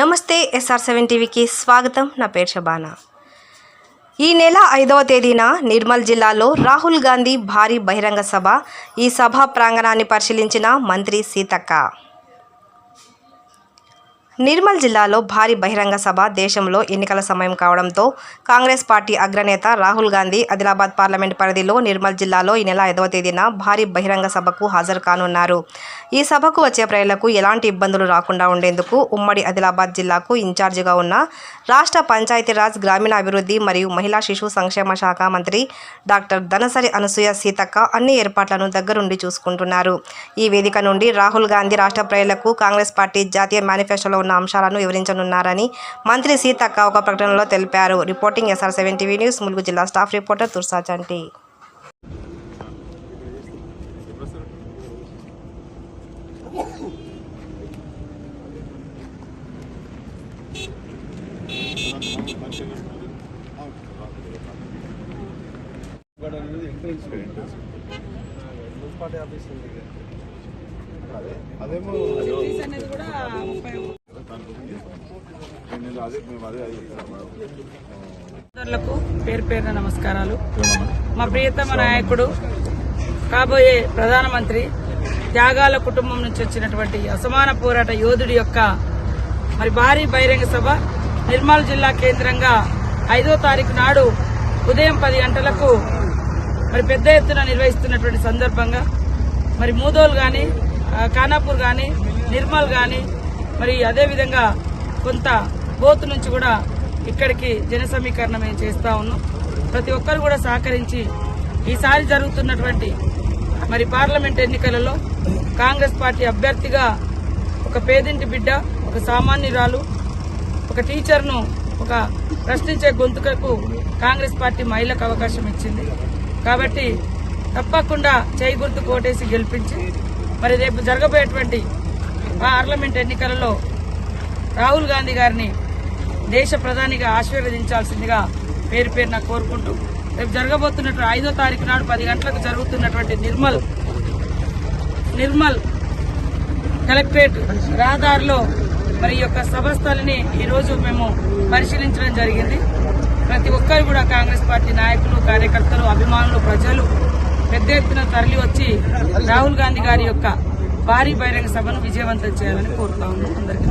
నమస్తే SR seven టీవీకి స్వాగతం. నా పేరు షబానా ఈ నెల ఐదవ తేదీన నిర్మల్ జిల్లాలో రాహుల్ గాంధీ భారీ బహిరంగ సభ. ఈ సభ ప్రాంగణాన్ని పరిశీలించిన మంత్రి సీతక్క. నిర్మల్ జిల్లాలో భారీ బహిరంగ సభ దేశంలో ఎన్నికల సమయం కావడంతో కాంగ్రెస్ పార్టీ అగ్రనేత రాహుల్ గాంధీ ఆదిలాబాద్ పార్లమెంట్ పరిధిలో నిర్మల్ జిల్లాలో ఈ నెల ఐదవ తేదీన భారీ బహిరంగ సభకు హాజరు కానున్నారు. ఈ సభకు వచ్చే ప్రజలకు ఎలాంటి ఇబ్బందులు రాకుండా ఉండేందుకు ఉమ్మడి ఆదిలాబాద్ జిల్లాకు ఇన్ఛార్జిగా ఉన్న రాష్ట్ర పంచాయతీరాజ్ గ్రామీణాభివృద్ధి మరియు మహిళా శిశు సంక్షేమ శాఖ మంత్రి డాక్టర్ ధనసరి అనసూయ సీతక్క అన్ని ఏర్పాట్లను దగ్గరుండి చూసుకుంటున్నారు. ఈ వేదిక నుండి రాహుల్ గాంధీ రాష్ట్ర ప్రజలకు కాంగ్రెస్ పార్టీ జాతీయ మేనిఫెస్టోలో ఉన్న అంశాలను వివరించనున్నారని మంత్రి సీతక్క ఒక ప్రకటనలో తెలిపారు. Reporting SR seven TV news Mulugu జిల్లా స్టాఫ్ రిపోర్టర్ తుర్సా చంటి. అదేమో పేరు పేరున నమస్కారాలు. మా ప్రియతమ నాయకుడు కాబోయే ప్రధానమంత్రి త్యాగాల కుటుంబం నుంచి వచ్చినటువంటి అసమాన పోరాట యోధుడి యొక్క మరి భారీ బహిరంగ సభ నిర్మల్ జిల్లా కేంద్రంగా ఐదో తారీఖు నాడు ఉదయం పది గంటలకు మరి పెద్ద ఎత్తున నిర్వహిస్తున్నటువంటి సందర్భంగా మరి మూదోల్ గాని ఆ, ఖానాపూర్ గాని నిర్మల్ గాని మరి అదేవిధంగా కొంత బోత్ నుంచి కూడా ఇక్కడికి జన సమీకరణ మేము చేస్తా ఉన్నాం. ప్రతి ఒక్కరు కూడా సహకరించి ఈసారి జరుగుతున్నటువంటి మరి పార్లమెంట్ ఎన్నికలలో కాంగ్రెస్ పార్టీ అభ్యర్థిగా ఒక పేదింటి బిడ్డ ఒక సామాన్యురాలు ఒక టీచర్ను ఒక ప్రశ్నించే గొంతుకకు కాంగ్రెస్ పార్టీ మహిళకు అవకాశం ఇచ్చింది. కాబట్టి తప్పకుండా చేయి గుర్తు కోటేసి గెలిపించి మరి రేపు జరగబోయేటువంటి పార్లమెంట్ ఎన్నికలలో రాహుల్ గాంధీ గారిని దేశ ప్రధానిగా ఆశీర్వదించాల్సిందిగా పేరు పేరున కోరుకుంటూ రేపు జరగబోతున్నటువంటి ఐదో తారీఖు నాడు పది గంటలకు జరుగుతున్నటువంటి నిర్మల్ నిర్మల్ కలెక్టరేట్ రహదారిలో మరి యొక్క సభస్థలని ఈరోజు మేము పరిశీలించడం జరిగింది. ప్రతి ఒక్కరు కూడా కాంగ్రెస్ పార్టీ నాయకులు కార్యకర్తలు అభిమానులు ప్రజలు పెద్ద ఎత్తున తరలి వచ్చి రాహుల్ గాంధీ గారి యొక్క భారీ బహిరంగ సభను విజయవంతం చేయాలని కోరుతా ఉన్నాం. అందరికీ